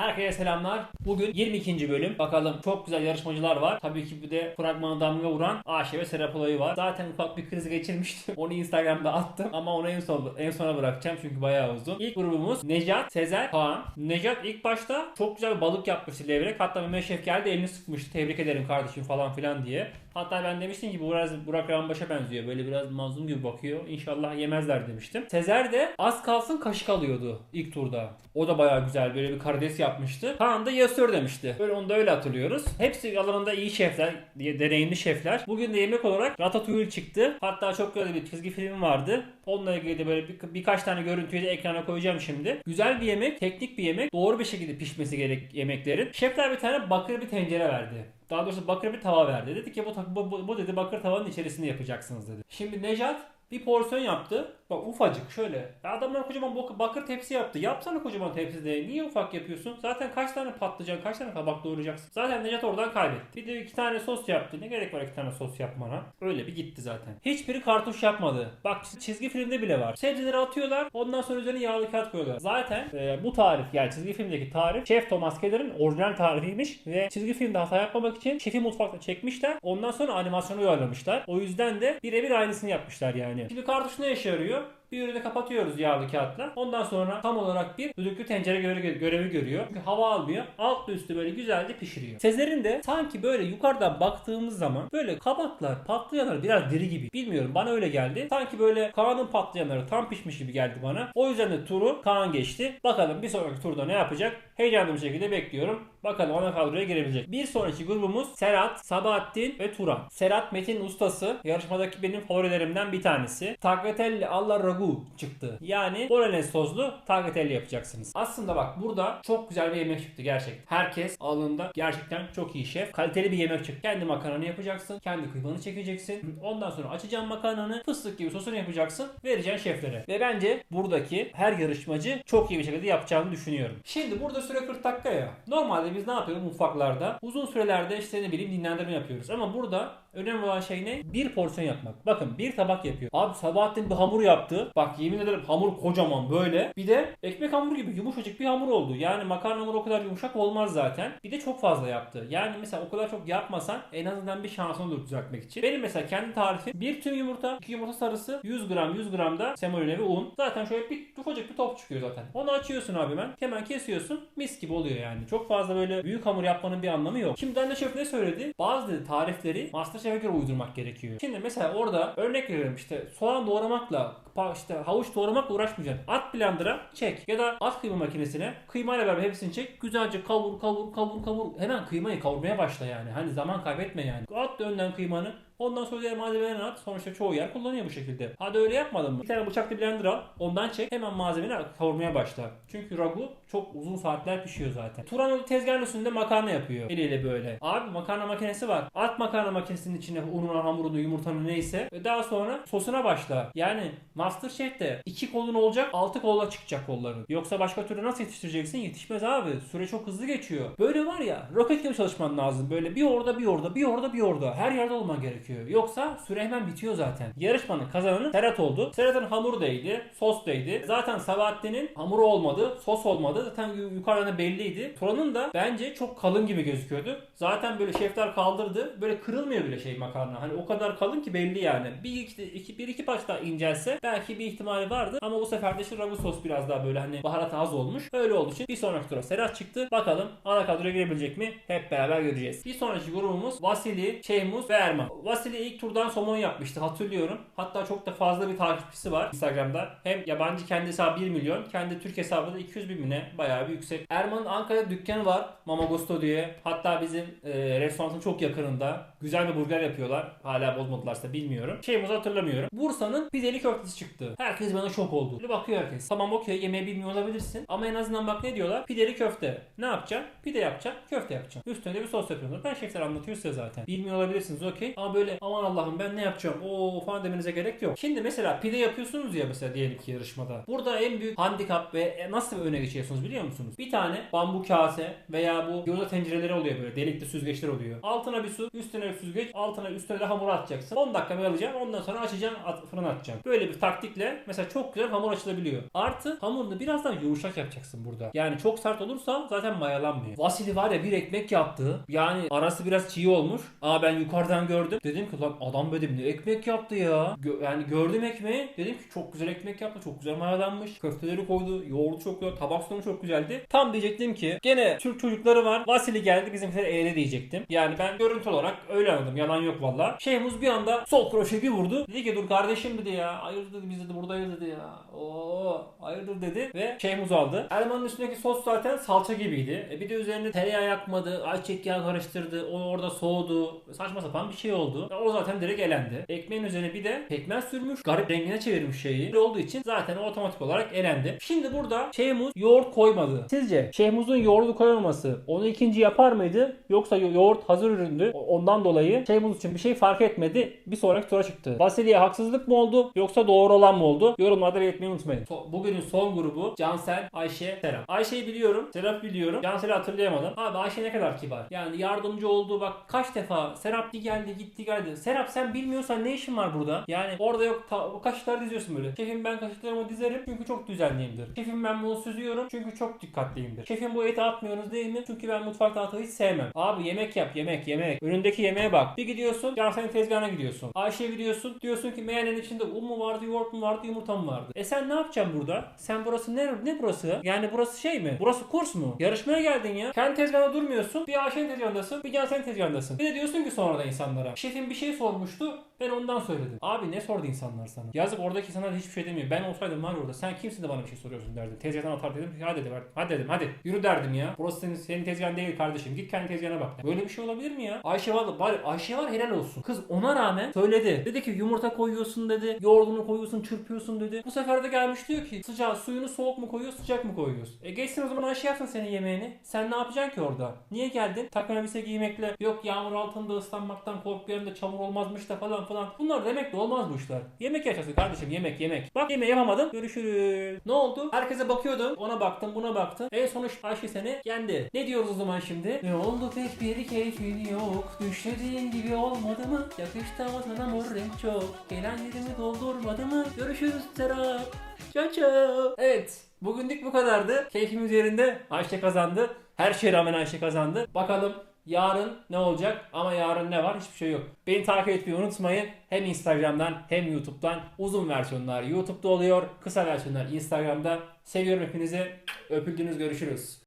Herkese selamlar. Bugün 22. bölüm. Bakalım çok güzel yarışmacılar var. Tabii ki bir de fragmana damga vuran Ayşe ve Serap olayı var. Zaten ufak bir kriz geçirmiştim. Onu Instagram'da attım ama onu en son en sona bırakacağım çünkü bayağı uzun. İlk grubumuz Necat, Sezer, Kaan. Necat ilk başta çok güzel bir balık yapmıştı levrek. Hatta Mehmet Şef geldi elini sıkmıştı. Tebrik ederim kardeşim falan filan diye. Hatta ben demiştim ki bu biraz Burak Rambaş'a benziyor. Böyle biraz mazlum gibi bakıyor. İnşallah yemezler demiştim. Sezer de az kalsın kaşık alıyordu ilk turda. O da bayağı güzel böyle bir karides yapmıştı. Kaan da yasör demişti. Böyle onu da öyle hatırlıyoruz. Hepsi alanında iyi şefler, deneyimli şefler. Bugün de yemek olarak Ratatouille çıktı. Hatta çok güzel bir çizgi film vardı. Onunla ilgili de böyle bir, birkaç tane görüntüyü de ekrana koyacağım şimdi. Güzel bir yemek, teknik bir yemek. Doğru bir şekilde pişmesi gerek yemeklerin. Şefler bir tane bakır bir tencere verdi. Daha doğrusu bakır bir tava verdi. Dedi ki bu, bu, bu dedi bakır tavanın içerisinde yapacaksınız dedi. Şimdi Nejat bir porsiyon yaptı. Bak ufacık şöyle. Ya Adamlar kocaman bak- bakır tepsi yaptı. Yapsana kocaman tepside. Niye ufak yapıyorsun? Zaten kaç tane patlıcan, kaç tane kabak doğrayacaksın? Zaten Nejat oradan kaybetti. Bir de iki tane sos yaptı. Ne gerek var iki tane sos yapmana? Öyle bir gitti zaten. Hiçbiri kartuş yapmadı. Bak çizgi filmde bile var. Sebzeleri atıyorlar. Ondan sonra üzerine yağlı kağıt koyuyorlar. Zaten e, bu tarif yani çizgi filmdeki tarif Şef Thomas Keller'in orijinal tarifiymiş ve çizgi filmde hata yapmamak için şefi mutfakta çekmişler. Ondan sonra animasyonu uyarlamışlar. O yüzden de birebir aynısını yapmışlar yani. Şimdi kartuş ne işe yarıyor? Bir ürünü kapatıyoruz yağlı kağıtla. Ondan sonra tam olarak bir düdüklü tencere görevi, görüyor. Çünkü hava almıyor. Alt üstü böyle güzelce pişiriyor. Sezer'in de sanki böyle yukarıdan baktığımız zaman böyle kabaklar, patlıcanlar biraz diri gibi. Bilmiyorum bana öyle geldi. Sanki böyle Kaan'ın patlıcanları tam pişmiş gibi geldi bana. O yüzden de turu Kaan geçti. Bakalım bir sonraki turda ne yapacak? Heyecanlı bir şekilde bekliyorum. Bakalım ana kadroya girebilecek. Bir sonraki grubumuz Serhat, Sabahattin ve Turan. Serhat Metin ustası. Yarışmadaki benim favorilerimden bir tanesi. Tagliatelle alla ragu çıktı. Yani bolognese soslu tagliatelle yapacaksınız. Aslında bak burada çok güzel bir yemek çıktı gerçekten. Herkes alında gerçekten çok iyi şef. Kaliteli bir yemek çıktı. Kendi makarnanı yapacaksın. Kendi kıymanı çekeceksin. Ondan sonra açacaksın makarnanı. Fıstık gibi sosunu yapacaksın. Vereceksin şeflere. Ve bence buradaki her yarışmacı çok iyi bir şekilde yapacağını düşünüyorum. Şimdi burada süre 40 dakika ya. Normalde biz ne yapıyoruz mutfaklarda? Uzun sürelerde işte ne bileyim dinlendirme yapıyoruz. Ama burada önemli olan şey ne? Bir porsiyon yapmak. Bakın bir tabak yapıyor. Abi Sabahattin bir hamur yaptı. Bak yemin ederim hamur kocaman böyle. Bir de ekmek hamuru gibi yumuşacık bir hamur oldu. Yani makarna hamuru o kadar yumuşak olmaz zaten. Bir de çok fazla yaptı. Yani mesela o kadar çok yapmasan en azından bir şansın olur düzeltmek için. Benim mesela kendi tarifim bir tüm yumurta, iki yumurta sarısı, 100 gram 100 gram da semolina ve un. Zaten şöyle bir ufacık bir top çıkıyor zaten. Onu açıyorsun abi hemen. Hemen kesiyorsun. Mis gibi oluyor yani. Çok fazla böyle büyük hamur yapmanın bir anlamı yok. Şimdi Danne Şef ne söyledi? Bazı tarifleri Göre uydurmak gerekiyor. Şimdi mesela orada örnek veriyorum işte soğan doğramakla işte havuç doğramakla uğraşmayacaksın. At blender'a çek ya da at kıyma makinesine kıymayla beraber hepsini çek. Güzelce kavur kavur kavur kavur. Hemen kıymayı kavurmaya başla yani. Hani zaman kaybetme yani. At önden kıymanı. Ondan sonra diğer malzemelerini at. Sonuçta çoğu yer kullanıyor bu şekilde. Hadi öyle yapmadın mı? Bir tane bıçaklı blender al. Ondan çek. Hemen malzemeni kavurmaya başla. Çünkü ragu çok uzun saatler pişiyor zaten. Turan öyle tezgahın üstünde makarna yapıyor. Eliyle böyle. Abi makarna makinesi var. At makarna makinesinin içine ununu, hamurunu, yumurtanı neyse. Daha sonra sosuna başla. Yani Masterchef'te iki kolun olacak, altı kolla çıkacak kolların. Yoksa başka türlü nasıl yetiştireceksin? Yetişmez abi. Süre çok hızlı geçiyor. Böyle var ya roket gibi çalışman lazım. Böyle bir orada bir orada bir orada bir orada. Her yerde olman gerekiyor. Yoksa süre hemen bitiyor zaten. Yarışmanın kazananı Serhat oldu. Serhat'ın hamuru değdi. Sos değdi. Zaten Sabahattin'in hamuru olmadı. Sos olmadı. Zaten yu- yukarıdan da belliydi. Turan'ın da bence çok kalın gibi gözüküyordu. Zaten böyle şefler kaldırdı. Böyle kırılmıyor bile şey makarna. Hani o kadar kalın ki belli yani. Bir iki, iki, bir iki parça daha incelse belki bir ihtimali vardı. Ama bu sefer de işte ragu sos biraz daha böyle hani baharat az olmuş. Öyle olduğu için bir sonraki tura Serhat çıktı. Bakalım ana kadroya girebilecek mi? Hep beraber göreceğiz. Bir sonraki grubumuz Vasili, Şeymus ve Erman. Vasili ilk turdan somon yapmıştı hatırlıyorum. Hatta çok da fazla bir takipçisi var Instagram'da. Hem yabancı kendi hesabı 1 milyon. Kendi Türk hesabı da 200 bin mi ne? Bayağı bir yüksek. Erman'ın Ankara'da dükkanı var. Mama Gusto diye. Hatta bizim e, restoranın çok yakınında. Güzel bir burger yapıyorlar. Hala bozmadılarsa bilmiyorum. Şeyimizi hatırlamıyorum. Bursa'nın pideli köftesi çıktı. Herkes bana şok oldu. Böyle bakıyor herkes. Tamam okey yemeği bilmiyor olabilirsin. Ama en azından bak ne diyorlar? Pideli köfte. Ne yapacaksın? Pide yapacaksın. Köfte yapacaksın. Üstüne de bir sos yapıyorlar. Ben şefler anlatıyor size zaten. Bilmiyor olabilirsiniz okey. Ama böyle böyle aman Allah'ım ben ne yapacağım o falan demenize gerek yok. Şimdi mesela pide yapıyorsunuz ya mesela diyelim ki yarışmada. Burada en büyük handikap ve nasıl öne geçiyorsunuz biliyor musunuz? Bir tane bambu kase veya bu gyoza tencereleri oluyor böyle delikli süzgeçler oluyor. Altına bir su, üstüne bir süzgeç, altına üstüne de hamuru atacaksın. 10 dakika mayalayacaksın ondan sonra açacaksın at, fırına atacaksın. Böyle bir taktikle mesela çok güzel hamur açılabiliyor. Artı hamurunu biraz daha yumuşak yapacaksın burada. Yani çok sert olursa zaten mayalanmıyor. Vasili var ya bir ekmek yaptı. Yani arası biraz çiğ olmuş. Aa ben yukarıdan gördüm. Dedim ki lan adam dedim ne ekmek yaptı ya. Gö- yani gördüm ekmeği. Dedim ki çok güzel ekmek yaptı. Çok güzel mayalanmış. Köfteleri koydu. Yoğurdu çok güzel. Tabak sonu çok güzeldi. Tam diyecektim ki gene Türk çocukları var. Vasili geldi bizimkiler eğle diyecektim. Yani ben görüntü olarak öyle anladım. Yalan yok valla. Şeyhimiz bir anda sol kroşe bir vurdu. Dedi ki dur kardeşim dedi ya. Hayırdır dedi biz dedi buradayız dedi ya. Oo hayırdır dedi ve şeyhimiz aldı. Elmanın üstündeki sos zaten salça gibiydi. E bir de üzerine tereyağı yakmadı. Ayçiçek yağı karıştırdı. O orada soğudu. Saçma sapan bir şey oldu. E o zaten direkt elendi. Ekmeğin üzerine bir de pekmez sürmüş. Garip rengine çevirmiş şeyi. Böyle olduğu için zaten otomatik olarak elendi. Şimdi burada şeyhimiz yoğurt koymadı. Sizce şeyhimizin yoğurdu koymaması onu ikinci yapar mıydı? Yoksa yo- yoğurt hazır üründü. Ondan dolayı şeyhimiz için bir şey fark etmedi. Bir sonraki tura çıktı. Vasiliye haksızlık mı oldu? Yoksa doğru olan mı oldu? Yorumlarda belirtmeyi unutmayın. So- bugünün son grubu Cansel, Ayşe, Serap. Ayşe'yi biliyorum. Serap biliyorum. Cansel'i hatırlayamadım. Abi Ayşe ne kadar kibar. Yani yardımcı oldu. Bak kaç defa Serap geldi gitti geldi. Serap sen bilmiyorsan ne işin var burada? Yani orada yok ta- kaşıkları diziyorsun böyle. Şefim ben kaşıklarımı dizerim çünkü çok düzenliyimdir. Şefim ben bunu süzüyorum çünkü çok dikkatliyimdir. Şefim bu eti atmıyoruz değil mi? Çünkü ben mutfakta atı hiç sevmem. Abi yemek yap yemek yemek. Önündeki yemeğe bak. Bir gidiyorsun Cansel'in tezgahına gidiyorsun. Ayşe'ye gidiyorsun. Diyorsun ki meğenin içinde un mu vardı, yoğurt mu vardı, yumurta mı vardı? E sen ne yapacaksın burada? Sen burası ne, ne burası? Yani burası şey mi? Burası kurs mu? Yarışmaya geldin ya. Kendi tezgahında durmuyorsun. Bir Ayşe'nin tezgahındasın. Bir Cansel'in tezgahındasın. Bir de diyorsun ki sonra da insanlara. Şefim bir şey sormuştu. Ben ondan söyledim. Abi ne sordu insanlar sana? Yazık oradaki insanlar hiçbir şey demiyor. Ben olsaydım var orada. Sen kimsin de bana bir şey soruyorsun derdim. Tezgahtan atar dedim. Hadi dedim. Hadi dedim. Hadi. Yürü derdim ya. Burası senin, senin tezgahın değil kardeşim. Git kendi tezgahına bak. Böyle bir şey olabilir mi ya? Ayşe var, var Ayşe var helal olsun. Kız ona rağmen söyledi. Dedi ki yumurta koyuyorsun dedi. Yoğurdunu koyuyorsun, çırpıyorsun dedi. Bu sefer de gelmiş diyor ki sıcağı suyunu soğuk mu koyuyor, sıcak mı koyuyoruz? E geçsin o zaman Ayşe yapsın senin yemeğini. Sen ne yapacaksın ki orada? Niye geldin? Takım elbise giymekle yok yağmur altında ıslanmaktan korkuyorum da çamur olmazmış da falan falan. Bunlar demek de olmaz bu işler. Yemek yaşasın kardeşim yemek yemek. Bak yemeği yapamadım. Görüşürüz. Ne oldu? Herkese bakıyordum. Ona baktım buna baktım. En sonuç Ayşe seni yendi. Ne diyoruz o zaman şimdi? Ne oldu pek bir keyfin yok. Düşlediğin gibi olmadı mı? Yakıştamadın ama renk çok. Gelen yerimi doldurmadı mı? Görüşürüz Serap. Ciao ciao. Evet. Bugünlük bu kadardı. Keyfimiz yerinde. Ayşe kazandı. Her şeye rağmen Ayşe kazandı. Bakalım yarın ne olacak? Ama yarın ne var? Hiçbir şey yok. Beni takip etmeyi unutmayın. Hem Instagram'dan hem YouTube'dan uzun versiyonlar YouTube'da oluyor. Kısa versiyonlar Instagram'da. Seviyorum hepinizi. Öpüldünüz görüşürüz.